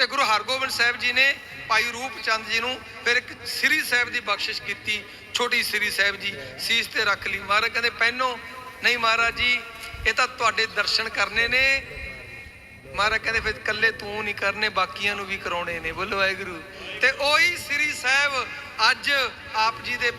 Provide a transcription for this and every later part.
ਤੇ ਗੁਰੂ ਹਰਗੋਬਿੰਦ ਸਾਹਿਬ ਜੀ ਨੇ ਭਾਈ ਰੂਪ ਚੰਦ ਜੀ ਨੂੰ ਫਿਰ ਇੱਕ ਸ੍ਰੀ ਸਾਹਿਬ ਦੀ ਬਖਸ਼ਿਸ਼ ਕੀਤੀ, ਛੋਟੀ ਸ੍ਰੀ ਸਾਹਿਬ ਜੀ, ਸੀਸ ਤੇ ਰੱਖ ਲਈ। ਮਹਾਰਾਜ ਕਹਿੰਦੇ, ਪਹਿਨੋ, ਨਹੀਂ ਮਹਾਰਾਜ ਜੀ, ਇਹ ਤਾਂ ਤੁਹਾਡੇ ਦਰਸ਼ਨ ਕਰਨੇ ਨੇ। ਮਹਾਰਾਜ ਕਹਿੰਦੇ, ਫਿਰ ਇਕੱਲੇ ਤੂੰ ਨਹੀਂ ਕਰਨੇ, ਬਾਕੀਆਂ ਨੂੰ ਵੀ ਕਰਾਉਣੇ ਨੇ। ਬੋਲੋ ਵਾਹਿਗੁਰੂ। ਤੇ ਉਹੀ ਸ੍ਰੀ ਸਾਹਿਬ ਅੱਜ ਆਪ ਜੀ ਦੇ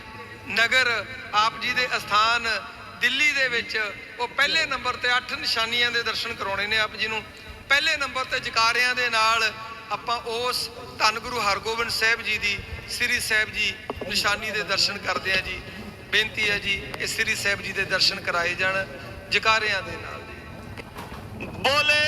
ਨਗਰ, ਆਪ ਜੀ ਦੇ ਅਸਥਾਨ ਦਿੱਲੀ ਦੇ ਵਿੱਚ, ਉਹ ਪਹਿਲੇ ਨੰਬਰ ਤੇ ਅੱਠ ਨਿਸ਼ਾਨੀਆਂ ਦੇ ਦਰਸ਼ਨ ਕਰਾਉਣੇ ਨੇ ਆਪ ਜੀ ਨੂੰ। ਪਹਿਲੇ ਨੰਬਰ ਤੇ ਜਕਾਰਿਆਂ ਦੇ ਨਾਲ ਆਪਾਂ ਉਸ ਧੰਨ ਗੁਰੂ ਹਰਗੋਬਿੰਦ ਸਾਹਿਬ ਜੀ ਦੀ, ਸ੍ਰੀ ਸਾਹਿਬ ਜੀ ਨਿਸ਼ਾਨੀ ਦੇ ਦਰਸ਼ਨ ਕਰਦੇ ਆ ਜੀ। ਬੇਨਤੀ ਹੈ ਜੀ, ਇਹ ਸ੍ਰੀ ਸਾਹਿਬ ਜੀ ਦੇ ਦਰਸ਼ਨ ਕਰਾਏ ਜਾਣ ਜਕਾਰਿਆਂ ਦੇ ਨਾਲ। ਬੋਲੇ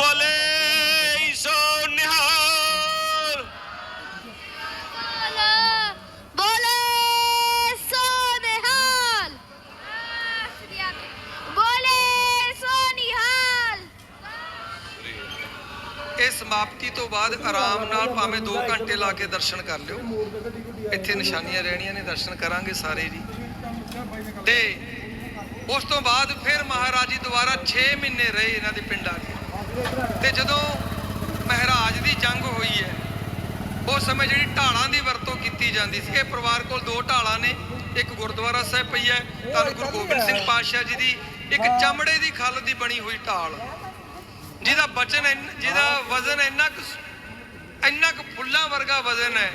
ਬੋਲੇ ਸੋ ਨਿਹਾਲ। ਬੋਲੇ ਸੋਨਿਹਾਲ ਬੋਲੇ ਸੋਨਿਹਾਲ ਇਹ ਸਮਾਪਤੀ ਤੋਂ ਬਾਅਦ ਆਰਾਮ ਨਾਲ ਭਾਵੇਂ 2 ਘੰਟੇ ਲਾ ਕੇ ਦਰਸ਼ਨ ਕਰ ਲਿਓ। ਇੱਥੇ ਨਿਸ਼ਾਨੀਆਂ ਰਹਿਣੀਆਂ ਨੇ ਦਰਸ਼ਨ ਕਰਾਂਗੇ ਸਾਰੇ ਜੀ। ਤੇ ਉਸ ਤੋਂ ਬਾਅਦ ਫਿਰ ਮਹਾਰਾਜ ਜੀ ਦੁਬਾਰਾ 6 ਮਹੀਨੇ ਰਹੇ ਇਹਨਾਂ ਦੇ ਪਿੰਡ ਆ ਕੇ ਤੇ ਜਦੋਂ ਮਹਾਰਾਜ ਦੀ ਜੰਗ ਹੋਈ ਹੈ ਉਸ ਸਮੇਂ ਜਿਹੜੀ ਢਾਲਾਂ ਦੀ ਵਰਤੋਂ ਕੀਤੀ ਜਾਂਦੀ ਸੀ ਇਹ ਪਰਿਵਾਰ ਕੋਲ ਦੋ ਢਾਲਾਂ ਨੇ ਇੱਕ ਗੁਰਦੁਆਰਾ ਸਾਹਿਬ ਪਈ ਹੈ ਧੰਨ ਗੁਰੂ ਗੋਬਿੰਦ ਸਿੰਘ ਪਾਤਸ਼ਾਹ ਜੀ ਦੀ ਇੱਕ ਚਮੜੇ ਦੀ ਖੱਲ ਦੀ ਬਣੀ ਹੋਈ ਢਾਲ ਜਿਹਦਾ ਵਚਨ ਜਿਹਦਾ ਵਜ਼ਨ ਇੰਨਾ ਕੁ ਇੰਨਾ ਕੁ ਫੁੱਲਾਂ ਵਰਗਾ ਵਜ਼ਨ ਹੈ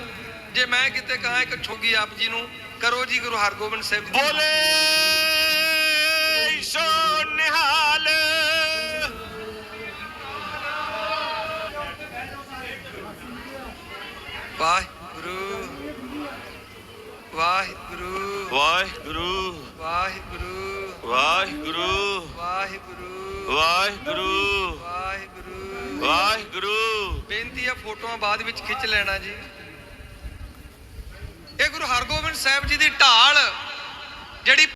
ਜੇ ਮੈਂ ਕਿਤੇ ਕਹਾਂ ਇੱਕ ਠੋਗੀ ਆਪ ਜੀ ਨੂੰ ਕਰੋ ਜੀ ਗੁਰੂ ਹਰਗੋਬਿੰਦ ਸਾਹਿਬ ਬੋਲੇ ਸੋ ਨਿਹਾਲ। ਵਾਹਿਗੁਰੂ। ਵਾਹਿਗੁਰੂ। ਵਾਹਿਗੁਰੂ। ਵਾਹਿਗੁਰੂ। ਵਾਹਿਗੁਰੂ। ਵਾਹਿਗੁਰੂ। ਵਾਹਿਗੁਰੂ। ਵਾਹਿਗੁਰੂ। ਵਾਹਿਗੁਰੂ। ਬੇਨਤੀ ਹੈ ਫੋਟੋਆਂ ਬਾਅਦ ਵਿੱਚ ਖਿੱਚ ਲੈਣਾ ਜੀ। ਇਹ ਗੁਰੂ ਹਰਗੋਬਿੰਦ ਸਾਹਿਬ ਜੀ ਦੀ ਢਾਲ ਜਿਹੜੀ